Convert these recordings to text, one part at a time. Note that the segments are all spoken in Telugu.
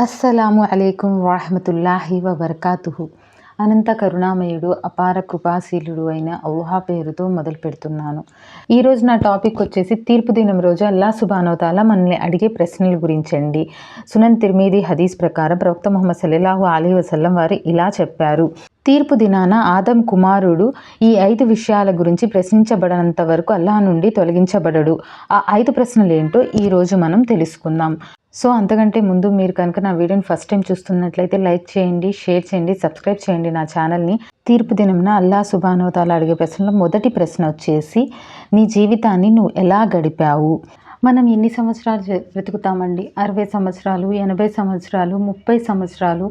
అస్సలాము అలైకుం వరహమతుల్లాహి వబర్కాతుహు. అనంత కరుణామయుడు అపార కృపాశీలుడు అయిన ఊహా పేరుతో మొదలు పెడుతున్నాను. ఈరోజు నా టాపిక్ వచ్చేసి తీర్పు దినం రోజు అల్లా సుబానోతాల మనల్ని అడిగే ప్రశ్నల గురించండి. సునన్ తిర్మీది హదీస్ ప్రకారం ప్రవక్త ముహమ్మద్ సలీలాహు అలీ వసల్లం వారు ఇలా చెప్పారు. తీర్పు దినాన ఆదం కుమారుడు ఈ ఐదు విషయాల గురించి ప్రశ్నించబడనంత వరకు అల్లా నుండి తొలగించబడడు. ఆ ఐదు ప్రశ్నలు ఏంటో ఈరోజు మనం తెలుసుకుందాం. సో అంతకంటే ముందు మీరు కనుక నా వీడియోని ఫస్ట్ టైం చూస్తున్నట్లయితే లైక్ చేయండి షేర్ చేయండి సబ్స్క్రైబ్ చేయండి నా ఛానల్ని తీర్పు దినంన అల్లా సుబానోతాలు అడిగే ప్రశ్నలో మొదటి ప్రశ్న వచ్చేసి నీ జీవితాన్ని నువ్వు ఎలా గడిపావు? మనం ఎన్ని సంవత్సరాలు బ్రతుకుతామండి? అరవై సంవత్సరాలు ఎనభై సంవత్సరాలు ముప్పై సంవత్సరాలు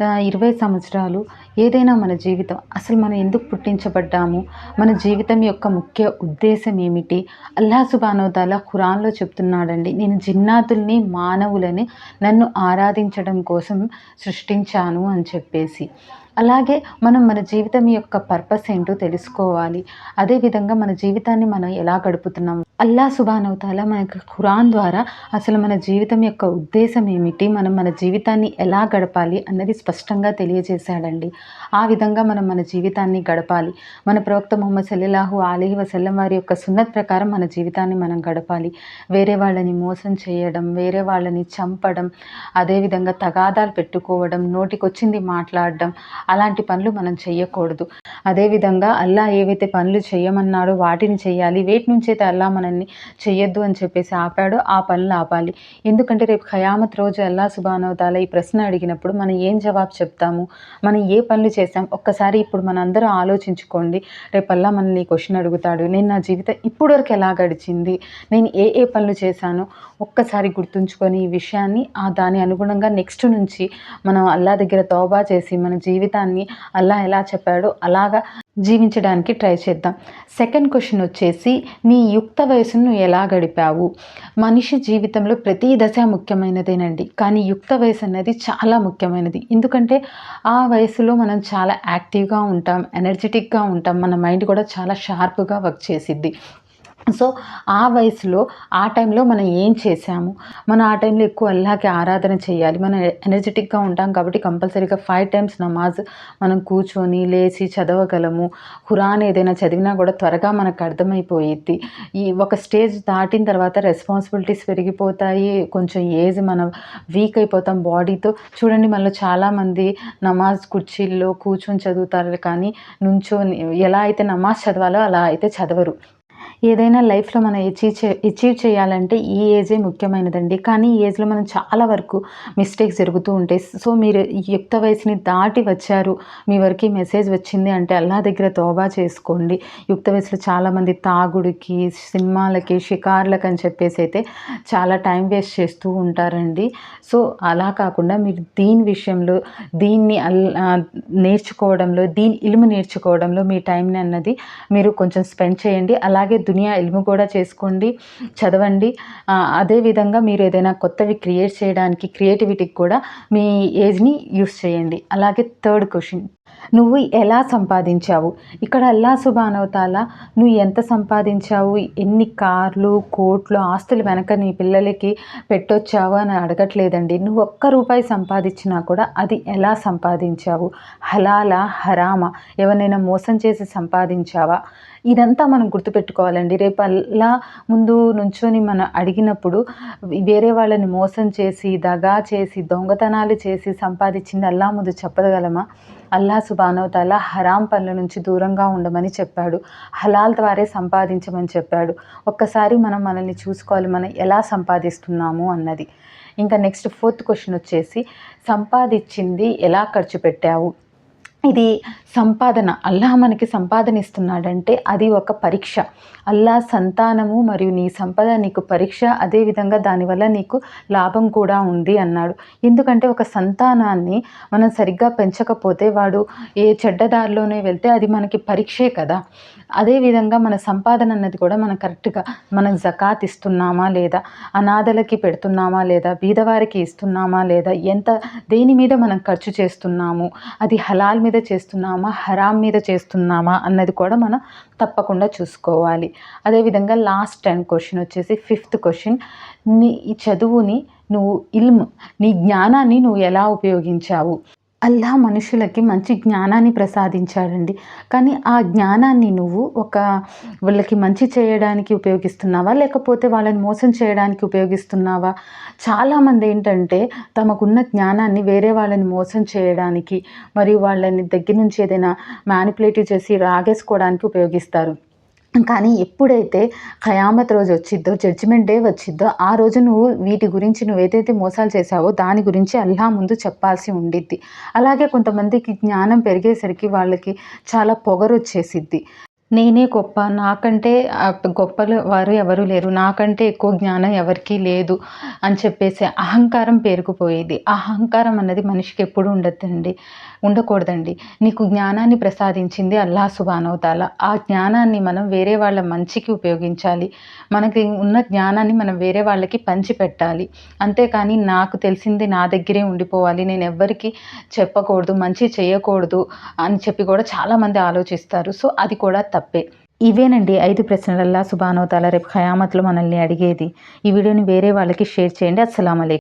ఇరవై సంవత్సరాలు ఏదైనా మన జీవితం అసలు మనం ఎందుకు పుట్టించబడ్డాము? మన జీవితం యొక్క ముఖ్య ఉద్దేశం ఏమిటి? అల్లా సుబానోదాల ఖురాన్లో చెప్తున్నాడండి నేను జిన్నాతుల్ని మానవులని నన్ను ఆరాధించడం కోసం సృష్టించాను అని చెప్పేసి. అలాగే మనం మన జీవితం యొక్క పర్పస్ ఏంటో తెలుసుకోవాలి. అదేవిధంగా మన జీవితాన్ని మనం ఎలా గడుపుతున్నాం? అల్లా సుబానవుతాల మనకు ఖురాన్ ద్వారా అసలు మన జీవితం యొక్క ఉద్దేశం ఏమిటి? మనం మన జీవితాన్ని ఎలా గడపాలి అన్నది స్పష్టంగా తెలియజేశాడండి. ఆ విధంగా మనం మన జీవితాన్ని గడపాలి. మన ప్రవక్త మొహమ్మద్ సల్లాహు అలీ వసల్లం వారి యొక్క సున్నత్ ప్రకారం మన జీవితాన్ని మనం గడపాలి. వేరే వాళ్ళని మోసం చేయడం వేరే వాళ్ళని చంపడం అదేవిధంగా తగాదాలు పెట్టుకోవడం నోటికొచ్చింది మాట్లాడడం అలాంటి పనులు మనం చేయకూడదు. అదేవిధంగా అల్లా ఏవైతే పనులు చేయమన్నాడో వాటిని చేయాలి. వేటి నుంచి అయితే అల్లా మనల్ని చెయ్యొద్దు అని చెప్పేసి ఆపాడో ఆ పనులు ఆపాలి. ఎందుకంటే రేపు ఖయామత్ రోజు అల్లా సుబానవతాల ఈ ప్రశ్న అడిగినప్పుడు మనం ఏం జవాబు చెప్తాము? మనం ఏ పనులు చేసాం ఒక్కసారి ఇప్పుడు మన అందరూ ఆలోచించుకోండి రేపల్లా మనల్ని క్వశ్చన్ అడుగుతాడు. నేను నా జీవితం ఇప్పుడు వరకు ఎలా గడిచింది? నేను ఏ ఏ పనులు చేశాను? ఒక్కసారి గుర్తుంచుకొని ఈ విషయాన్ని ఆ దాని అనుగుణంగా నెక్స్ట్ నుంచి మనం అల్లా దగ్గర తోబా చేసి మన జీవితాన్ని అల్లా ఎలా చెప్పాడో అలాగా జీవించడానికి ట్రై చేద్దాం. సెకండ్ క్వశ్చన్ వచ్చేసి నీ యుక్త వయసును ఎలా గడిపావు? మనిషి జీవితంలో ప్రతి దశ ముఖ్యమైనదేనండి. కానీ యుక్త వయసు అనేది చాలా ముఖ్యమైనది. ఎందుకంటే ఆ వయసులో మనం చాలా యాక్టివ్గా ఉంటాం ఎనర్జెటిక్గా ఉంటాం మన మైండ్ కూడా చాలా షార్ప్గా వర్క్ చేసిద్ది. సో ఆ వయసులో ఆ టైంలో మనం ఏం చేసాము మనం ఆ టైంలో ఎక్కువ అల్లాకి ఆరాధన చేయాలి. మనం ఎనర్జెటిక్గా ఉంటాం కాబట్టి కంపల్సరీగా ఫైవ్ టైమ్స్ నమాజ్ మనం కూర్చొని లేచి చదవగలము. ఖురాన్ ఏదైనా చదివినా కూడా త్వరగా మనకు అర్థమైపోయిద్ది. ఈ ఒక స్టేజ్ దాటిన తర్వాత రెస్పాన్సిబిలిటీస్ పెరిగిపోతాయి. కొంచెం ఏజ్ మనం వీక్ అయిపోతాం బాడీతో. చూడండి మనలో చాలామంది నమాజ్ కుర్చీల్లో కూర్చొని చదువుతారు కానీ నుంచో ఎలా అయితే నమాజ్ చదవాలో అలా అయితే చదవరు. ఏదైనా లైఫ్లో మనం అచీవ్ చే అచీవ్ చేయాలంటే ఈ ఏజే ముఖ్యమైనదండి. కానీ ఈ ఏజ్లో మనం చాలా వరకు మిస్టేక్స్ జరుగుతూ ఉంటాయి. సో మీరు యుక్త వయసుని దాటి వచ్చారు మీ వరకు మెసేజ్ వచ్చింది అంటే అల్లా దగ్గర తోబా చేసుకోండి. యుక్త వయసులో చాలామంది తాగుడికి సినిమాలకి షికార్లకి అని చెప్పేసి అయితే చాలా టైం వేస్ట్ చేస్తూ ఉంటారండి. సో అలా కాకుండా మీరు దీని విషయంలో దీన్ని నేర్చుకోవడంలో దీని ఇలుము నేర్చుకోవడంలో మీ టైంని అన్నది మీరు కొంచెం స్పెండ్ చేయండి. అలాగే దునియా ఇల్ము కూడా చేసుకోండి చదవండి. అదేవిధంగా మీరు ఏదైనా కొత్తవి క్రియేట్ చేయడానికి క్రియేటివిటీకి కూడా మీ ఏజ్ని యూస్ చేయండి. అలాగే థర్డ్ క్వశ్చన్ నువ్వు ఎలా సంపాదించావు? ఇక్కడ అల్లా సుబానవతాల నువ్వు ఎంత సంపాదించావు? ఎన్ని కార్లు కోట్లు ఆస్తులు వెనక నీ పిల్లలకి పెట్టొచ్చావు అని అడగట్లేదండి. నువ్వు ఒక్క రూపాయి సంపాదించినా కూడా అది ఎలా సంపాదించావు? హలాలా హరామా? ఎవరినైనా మోసం చేసి సంపాదించావా? ఇదంతా మనం గుర్తుపెట్టుకోవాలండి. రేపు అలా ముందు నుంచొని మనం అడిగినప్పుడు వేరే వాళ్ళని మోసం చేసి దగా చేసి దొంగతనాలు చేసి సంపాదించింది అల్లా ముందు చెప్పగలమా? అల్లా సుబానవతాల హరాం పనుల నుంచి దూరంగా ఉండమని చెప్పాడు. హలాల్ ద్వారే సంపాదించమని చెప్పాడు. ఒక్కసారి మనం మనల్ని చూసుకోవాలి. మనం ఎలా సంపాదిస్తున్నాము అన్నది. ఇంకా నెక్స్ట్ ఫోర్త్ క్వశ్చన్ వచ్చేసి సంపాదించింది ఎలా ఖర్చు పెట్టావు? ఇది సంపాదన. అల్లాహ్ మనకి సంపాదన ఇస్తున్నాడంటే అది ఒక పరీక్ష. అల్లా సంతానము మరియు నీ సంపద నీకు పరీక్ష అదేవిధంగా దానివల్ల నీకు లాభం కూడా ఉంది అన్నాడు. ఎందుకంటే ఒక సంతానాన్ని మనం సరిగ్గా పెంచకపోతే వాడు ఏ చెడ్డదారిలోనే వెళ్తే అది మనకి పరీక్షే కదా. అదేవిధంగా మన సంపాదన అన్నది కూడా మనం కరెక్ట్గా మనం జకాత్ ఇస్తున్నామా లేదా అనాథలకి పెడుతున్నామా లేదా బీదవారికి ఇస్తున్నామా లేదా ఎంత దేని మీద మనం ఖర్చు చేస్తున్నాము అది హలాల్ మీద చేస్తున్నామా? హరాం మీద చేస్తున్నామా? అన్నది కూడా మనం తప్పకుండా చూసుకోవాలి. అదేవిధంగా లాస్ట్ టెన్ క్వశ్చన్ వచ్చేసి ఫిఫ్త్ క్వశ్చన్ నీ ఈ చదువుని నువ్వు ఇల్మ్ నీ జ్ఞానాన్ని నువ్వు ఎలా ఉపయోగించావు? అల్లా మనుషులకి మంచి జ్ఞానాన్ని ప్రసాదించాడండి. కానీ ఆ జ్ఞానాన్ని నువ్వు ఒక వాళ్ళకి మంచి చేయడానికి ఉపయోగిస్తున్నావా? లేకపోతే వాళ్ళని మోసం చేయడానికి ఉపయోగిస్తున్నావా? చాలామంది ఏంటంటే తమకున్న జ్ఞానాన్ని వేరే వాళ్ళని మోసం చేయడానికి మరియు వాళ్ళని దగ్గర నుంచి ఏదైనా మ్యానిపులేటివ్ చేసి రాగేసుకోవడానికి ఉపయోగిస్తారు. కానీ ఎప్పుడైతే ఖయామత్ రోజు వచ్చిద్దో జడ్జిమెంట్ డే వచ్చిద్దో ఆ రోజు నువ్వు వీటి గురించి నువ్వు ఏదైతే మోసాలు చేసావో దాని గురించి అల్లా ముందు చెప్పాల్సి ఉండిద్ది. అలాగే కొంతమందికి జ్ఞానం పెరిగేసరికి వాళ్ళకి చాలా పొగరు వచ్చేసిద్ది. నేనే గొప్ప నాకంటే గొప్పలు వారు ఎవరు లేరు నాకంటే ఎక్కువ జ్ఞానం ఎవరికీ లేదు అని చెప్పేసి అహంకారం పేరుకుపోయేది అహంకారం అన్నది మనిషికి ఎప్పుడు ఉండద్దండి. ఉండకూడదండి. నీకు జ్ఞానాన్ని ప్రసాదించింది అల్లా సుబానవతాల ఆ జ్ఞానాన్ని మనం వేరే వాళ్ళ మంచికి ఉపయోగించాలి. మనకి ఉన్న జ్ఞానాన్ని మనం వేరే వాళ్ళకి పంచిపెట్టాలి. అంతేకాని నాకు తెలిసింది నా దగ్గరే ఉండిపోవాలి. నేను ఎవ్వరికి చెప్పకూడదు మంచి చేయకూడదు అని చెప్పి కూడా చాలామంది ఆలోచిస్తారు. సో అది కూడా తప్పే. ఇవేనండి ఐదు ప్రశ్నలల్లా సుబానోతాల రేపు ఖయామత్లో మనల్ని అడిగేది. ఈ వీడియోని వేరే వాళ్ళకి షేర్ చేయండి. అస్సలం